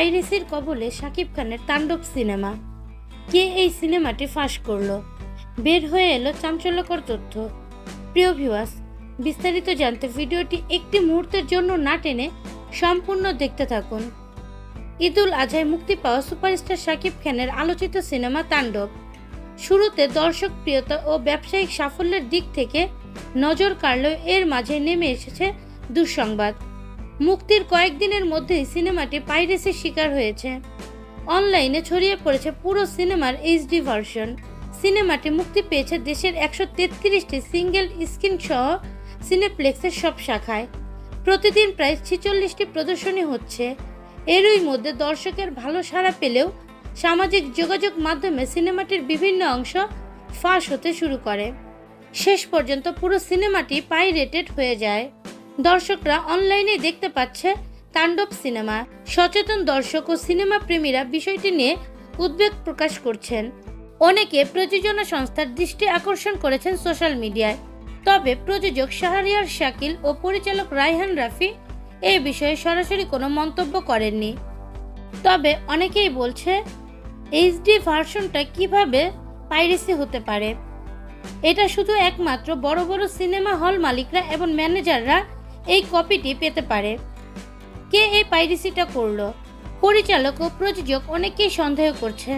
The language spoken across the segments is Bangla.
পাইরেসির কবলে শাকিব খানের তাণ্ডব সিনেমা। কে এই সিনেমাটি ফাঁস করল? বের হয়ে এলো চাঞ্চল্যকর তথ্য। প্রিয় ভিউয়ার্স, বিস্তারিত জানতে ভিডিওটি একটি মুহূর্তের জন্য না টেনে সম্পূর্ণ দেখতে থাকুন। ঈদুল আজহায় মুক্তি পাওয়া সুপারস্টার শাকিব খানের আলোচিত সিনেমা তাণ্ডব। শুরুতে দর্শক প্রিয়তা ও ব্যবসায়িক সাফল্যের দিক থেকে নজর কাড়লেও এর মাঝে নেমে এসেছে দুঃসংবাদ। মুক্তির কয়েকদিনের মধ্যেই সিনেমাটি পাইরেসির শিকার হয়েছে। অনলাইনে ছড়িয়ে পড়েছে পুরো সিনেমার এইচডি ভার্সন। সিনেমাটি মুক্তি পেয়েছে দেশের একশো তেত্রিশটি সিঙ্গেল স্ক্রিন সহ সিনেপ্লেক্সের সব শাখায়। প্রতিদিন প্রায় ছেচল্লিশটি প্রদর্শনী হচ্ছে। এরই মধ্যে দর্শকের ভালো সাড়া পেলেও সামাজিক যোগাযোগ মাধ্যমে সিনেমাটির বিভিন্ন অংশ ফাঁস হতে শুরু করে। শেষ পর্যন্ত পুরো সিনেমাটি পাইরেটেড হয়ে যায়। দর্শকরা অনলাইনে দেখতে পাচ্ছে তাণ্ডব সিনেমা। সচেতন দর্শক ও সিনেমা প্রেমীরা বিষয়টি নিয়ে উদ্বেগ প্রকাশ করছেন। অনেকে প্রযোজনা সংস্থার দৃষ্টি আকর্ষণ করেছেন সোশ্যাল মিডিয়ায়। তবে প্রযোজক শাহরিয়ার শাকিল ও পরিচালক রায়হান রাফি এই বিষয়ে সরাসরি কোনো মন্তব্য করেননি। তবে অনেকেই বলছে, এইচডি ভার্সনটা কীভাবে পাইরেসি হতে পারে? এটা শুধু একমাত্র বড় বড় সিনেমা হল মালিকরা এবং ম্যানেজাররা এই কপিটি পেতে পারে। কে এই পাইরেসিটা করল? পরিচালক ও প্রযোজক অনেকেই সন্দেহ করছে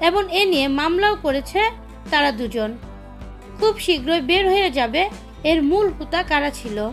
এবং এ নিয়ে মামলাও করেছে তারা দুজন। খুব শীঘ্রই বের হয়ে যাবে এর মূল হুতা কারা ছিল?